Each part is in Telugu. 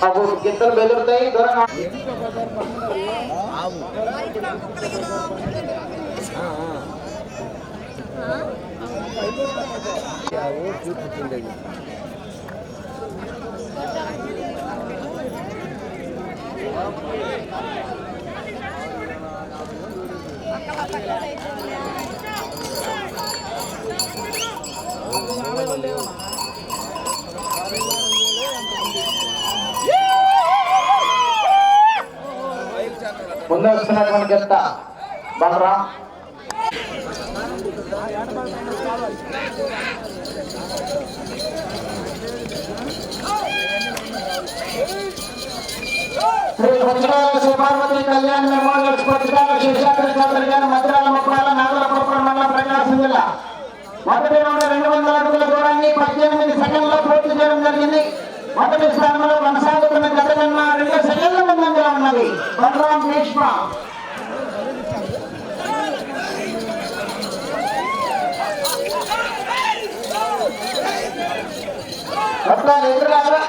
ಹಾಗೂ ಗಿಂತಲು ಬೆದರುತ್ತಾಯಿ ದೊರ Thank you. ముందు వస్తున్నటువంటి గంట బలరా శ్రీ పుచ్చకాల శివపార్వతి కళ్యాణ మెమోరియల్ పుచ్చకాల శివశాస్త్రి చౌదరి గారి ముప్పాల నాగలపురం ప్రకాశం జిల్లా మొదటి రౌండ్ రెండు వందల అడుగుల దూరాన్ని పద్దెనిమిది సెకండ్లో పూర్తి చేయడం జరిగింది. మొదటి స్థానంలో కొనసాగుతున్న గత కన్నా రెండో సెకండ్ల ముందంజలో ఉన్నది బలరాం భీష్మ అట్లా ఎదురుగా రా.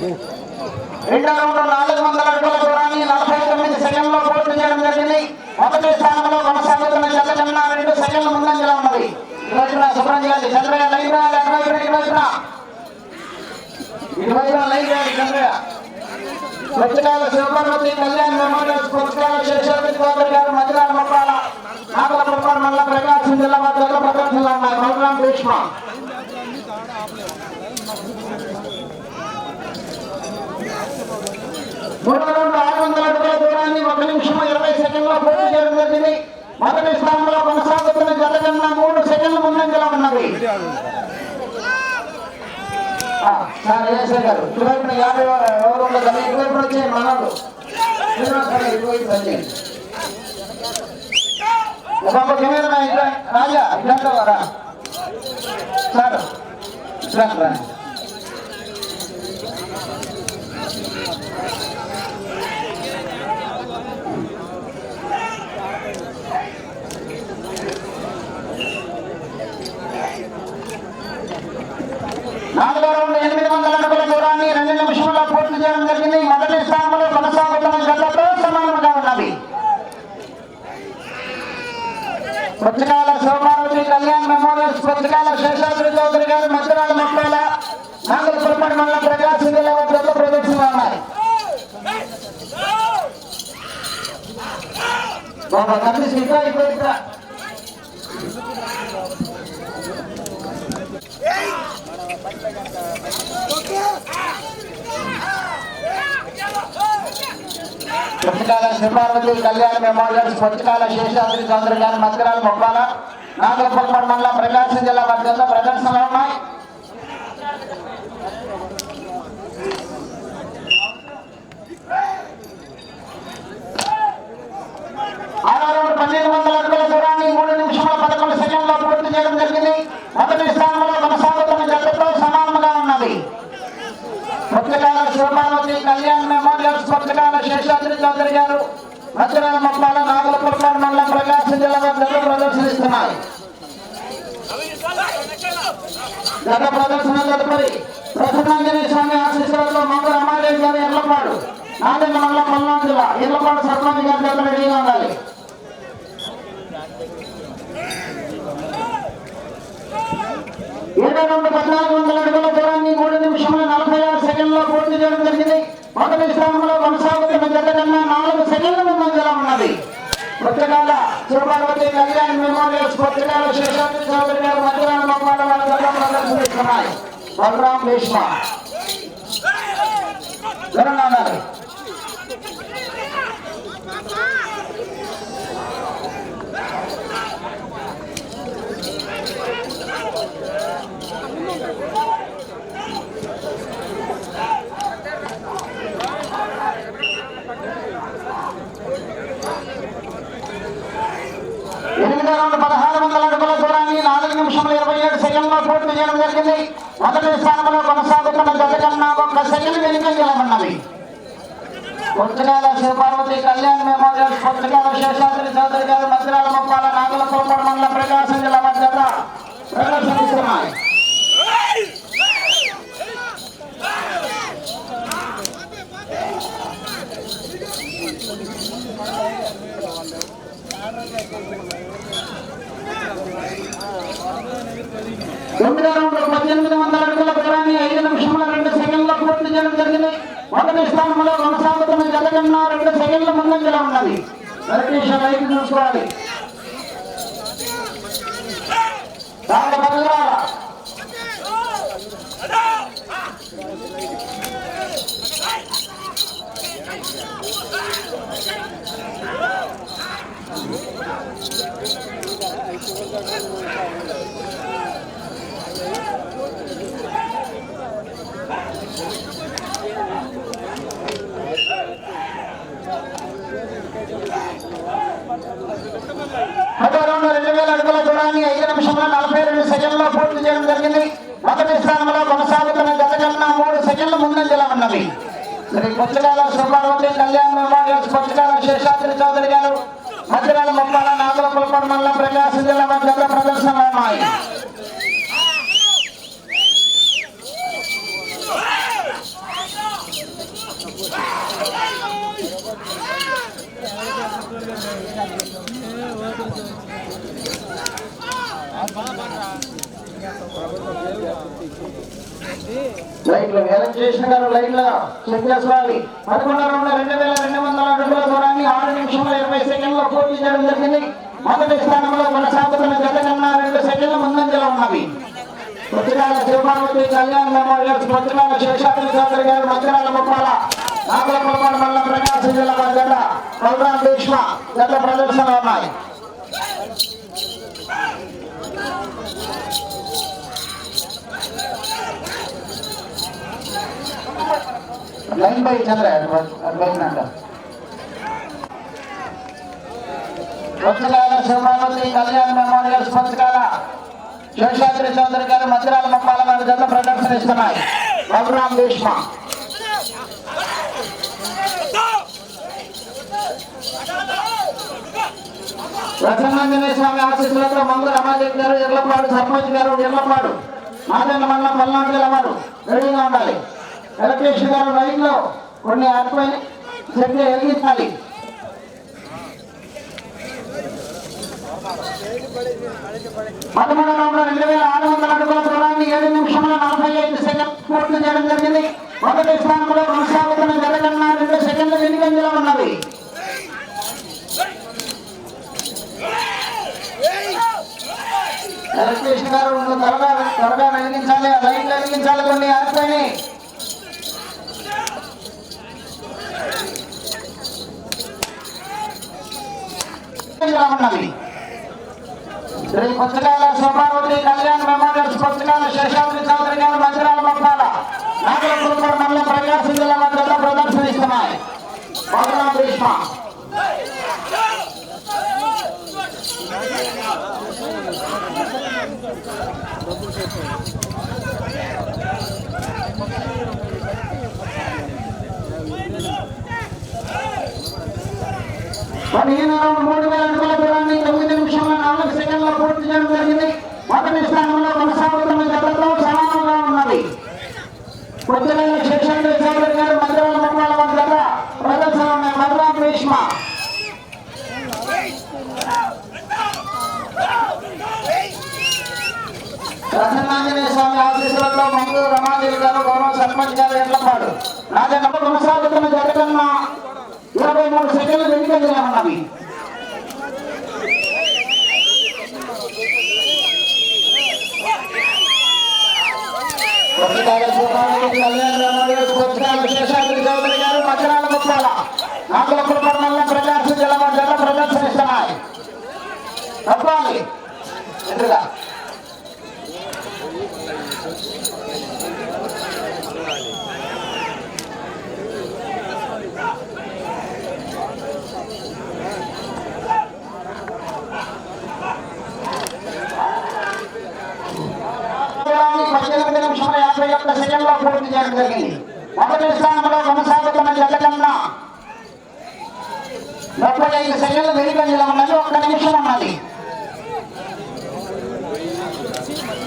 ఏ రెండో రౌండ్ నాలుగు వందల అడుగుల దూరాన్ని నలభై తొమ్మిది సెకండ్లో పూర్తి చేయడం జరిగింది మొదటి స్థానంలో కొనసాగుతున్న జత రెండు సెకండ్ల ముందంజలో ఉన్నది ఈ శుభ్రం చేయాలి చంద్రయ్య లైవ్ రాయాలి అటువైపున ఇటువైపున ఇటువైపున లైవ్ రాయాలి చంద్రయ్య పుస్తకాల శివపార్వతి కళ్యాణ్ మెమోరియల్ పుస్తకాల శేషాద్రి చౌదరి గారు మధురాల మొప్పాల నాగలపురం మండల ప్రకాశం జిల్లా మధ్యలో ప్రదర్శనలో ఉన్నాయి. బలరాం భీష్మ మూడో రౌండ్ ఆరు వందల అడుగుల దూరాన్ని ఒక నిమిషం ఇరవై సెకండ్లో పూర్తి చేయడం జరిగింది మొదటి స్థానంలో కొనసాగుతున్న జత కన్నా మూడు సెకండ్ల ముందంజలో ఉన్నది ఆ, సార్ ఏఎస్ఐ గారు ఇటువైపున యాభై ఎవరు ఉండదు ఇటువైపున వచ్చే మనోడు ఇటువైపు వచ్చేయండి రాజా ఇట్లా రా. సార్ ఇట్లా నాలుగో రౌండ్ ఎనిమిది వందల అడుగుల దూరాన్ని రెండు నిమిషంలో పూర్తి చేయడం జరిగింది. మొదటి స్థానంలో కొనసాగుతున్న గల్లతో సమానంగా ఉన్నది. పుస్తకాల శివపార్వతి కళ్యాణ్ మెమోరియల్స్ పుస్తకాల శేషాద్రి చౌదరి గారు మధురాల మొక్కల నాగలపురపడి మండలం ప్రకాశ్ జిల్లా వద్ద ప్రదర్శనలు ఉన్నాయి బాబా కనిపిస్తుంది ఇక్కడ ఇప్పుడు పుస్తకాల శివపార్వతి కళ్యాణ మెమోరియల్స్ పుస్తకాల శేషాద్రి చౌదరి గారి మధ్యరాలు మొక్కల నాగలపురపడి మండలం ప్రకాశం జిల్లా వద్ద ప్రదర్శనలు ఉన్నాయి. ఆరో పన్నెండు వందల అడుగుల దూరాన్ని మూడు నిమిషముల పదకొండు సెకండ్లో పూర్తి చేయడం జరిగింది. మొదటి స్థానంలో కొనసాగుతున్న జట్టుతో సమానంగా ఉన్నది. పుస్తకాల శివపార్వతి కళ్యాణ్ మెమోరియల్స్ శేషాద్రి చౌదరి గారు మధురాల మొప్పాల నాగలపురం మండలం ప్రకాశం జిల్లా వద్ద ప్రదర్శనిస్తున్నారు. గత ప్రదర్శన తదుపరి ప్రసన్నాంజనేయ స్వామి ఆశీస్సులతో మంగళ అమ్మాయి గారు ఎర్లపాడు నాదెండ మండలం పల్నాడు జిల్లా. ఎర్లపాడు సర్పంచ్ గారి చేత రెడీగా ఉండాలి. ఇరవై రెండు పద్నాలుగు వందల అడుగుల దూరాన్ని మూడు నిమిషముల నలభై ఆరు సెకండ్లో పూర్తి చేయడం జరిగింది మొదటి స్థానంలో కొనసాగుతున్న జత కన్నా నాలుగు సెకండ్ల ముందంజలో ఉన్నది పుస్తకాల శివపార్వతి కళ్యాణ్ మెమోరియల్స్ పుస్తకాల శేషాద్రి చౌదరి గారు మధ్యాహ్నం మొక్కల వాళ్ళ వద్ద ప్రదర్శనిస్తున్నాయి బలరాం భీష్మ తెలంగాణ పదహారు వందల అడుగుల దూరాన్ని నాలుగు నిమిషముల ఇరవై ఏడు సెకండ్లో పూర్తి చేయడం జరిగింది. మొదటి స్థానంలో కొనసాగుతున్న జత కన్నా ఒక్క సెకండ్ వెనుక నిలబడినవి పుస్తకాల శివపార్వతి కళ్యాణ్ మెమోరియల్ పుస్తకాల శేషాద్రి చౌదరి గారు మద్రాల ముప్పాల నాగుల మండల ప్రకాశం జిల్లా మధ్య ప్రదర్శన తొమ్మిదో రౌండ్ పద్దెనిమిది వందల అడుగుల దూరాన్ని ఐదు నిమిషముల రెండు సెకండ్ల పూర్తి చేయడం జరిగింది. మొదటి స్థానంలో కొనసాగుతున్న జత రెండు సెకండ్ల ముందంజలో ఉన్నది. దయచేసి లైట్ చూసుకోవాలి. దాని బదులుగా పదో రౌండ్ రెండు వేల అడుగుల దూరాన్ని ఐదు నిమిషంలో నలభై రెండు సెకండ్లో పూర్తి చేయడం జరిగింది. మొదటి స్థానంలో కొనసాగుతున్న గత కన్నా మూడు సెకండ్ల ముందంజలో ఉన్నది శ్రీ పుచ్చకాల సుబ్బారావు కళ్యాణ్ మెమోరియల్స్ పుచ్చకాల శేషాద్రి చౌదరి గారు మధ్యరాల ముప్పాల నాగుల పుల్పడ మండలం ప్రకాశం జిల్లా మధ్య ప్రదర్శనలు ఉన్నాయి. లైట్లు వేలం చేసిన గారు లైట్ల చెక్ చేసుకోవాలి పదకొండు రెండు వేల రెండు వందల అడుగుల దూరాన్ని ఆరు నిమిషముల ఇరవై సెకండ్లో పూర్తి చేయడం జరిగింది. మొదటి స్థానంలో కొనసాగుతున్న గత కన్నా రెండు సెకండ్ల ముందంజలో ఉన్నవి. పుస్తకాల శివపార్వతి కళ్యాణ్ మెమోరియల్స్ పుస్తకాల శేషాద్రి చౌదరి గారు మధ్యరాల ముప్పాల నాగుల మండలం ప్రకాశం జిల్లా మధ్య బలరాం భీష్మ గత ప్రదర్శన ఉన్నాయి. లైన్ బై చంద్ర అడ్వైజ్మెంట్ పుస్తకాల శివపార్వతి కళ్యాణ్ మెమోరియల్స్ పుస్తకాల శేషాద్రి చౌదరి గారు మధ్యరాల మొప్పాల గారు జత ప్రదర్శనిస్తున్నాయి. బలరాం భీష్మ. ప్రసన్నాంజనేయ స్వామి ఆశీస్సులతో మందు రమాదేవి గారు ఎర్లపాడు సర్పంచ్ గారు ఎర్లపాడు మాదన్న మండలం పల్నాడు జిల్లా వారు రెడీగా ఉండాలి. ఎలక్ట్రీషియన్ గారు లైన్లో కొన్ని ఆర్పైన శక్తి వెలిగించాలి. పదమూడు వందల రెండు వేల ఆరు వందల అడుగుల దూరాన్ని ఏడు నిమిషంలో నలభై ఐదు సెకండ్ పూర్తి చేయడం జరిగింది. మొదటి స్థానంలో కొనసాగు జగన్ రెండు సెకండ్ల వెనుకంజలో ఉన్నది ఎలక్ట్రీషియన్ గారు ముందు త్వరగా వెలిగించాలి ఆ లైట్లు వెలిగించాలి కొన్ని ఆరిపోయినాయి ఇలా శ్రీ పుస్తకాల శోభావతి కళ్యాణ్ మెమోరియల్స్ పుస్తకాల శేషాద్రి చౌదరి గారు మందిరాల పంపాల నాగరపురం మండలం ప్రకాశం జిల్లా మధ్యలో ప్రదర్శనిస్తున్నాయి. బలరాం భీష్మ పదిహేను రౌండ్ మూడు వేల అడుగుల దూరాన్ని తొమ్మిది నిమిషాల నాలుగు సెకండ్ల పూర్తి చేయడం జరిగింది. మొదటి స్థానంలో కొనసాగుతున్న గతంలో సమానంగా ఉన్నది. కొద్దిగా శేషాద్రి చౌదరి గారు మధ్యలో మొక్కల వద్ద ప్రదర్శన ఉన్నాయి మధురా భీష్మ ప్రసన్నాంజనేయ స్వామి ఆశీస్సులతో మంగు రమాదేవి గారు గౌరవ సర్పంచ్ గారు ఎట్లపాడు రాజన్న కొనసాగుతున్న ఇరవై మూడు సెకండ్లు వెనుకంజలో ఉన్నవి. కొత్తగా శివరామరెడ్డి చౌదరి గారు మండలం జిల్లా ప్రదర్శనిస్తున్నాయి. తప్పాలి ఎదురుగా చేయడం జరిగింది మొదటి స్థానంలో కొనసాగుతున్న జత కన్నా ముప్పై ఐదు సెకండ్లు వెనుకంజలో ఉన్నది ఒక్క నిమిషం ఉన్నది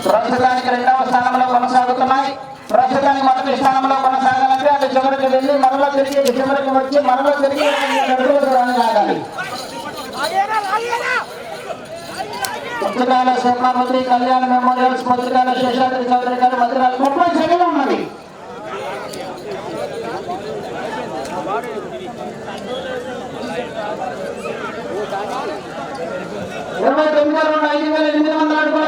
ప్రస్తుతానికి రెండవ స్థానంలో కొనసాగుతున్నాయి. ప్రస్తుతానికి మొదటి స్థానంలో కొనసాగాలంటే అటు చివరికి వెళ్ళి మరలో తిరిగి చివరికి వచ్చి మరలో తిరిగి దూరాన్ని పుస్తకాల శర్మాపతి కళ్యాణ మెమోరియల్స్ పుస్తకాల శేషాద్రి చౌదరి గారి మందిరాలు ముప్పై సెకండ్ ఉన్నది. ఇరవై తొమ్మిది ఐదు వేల ఎనిమిది వందల అడుగుల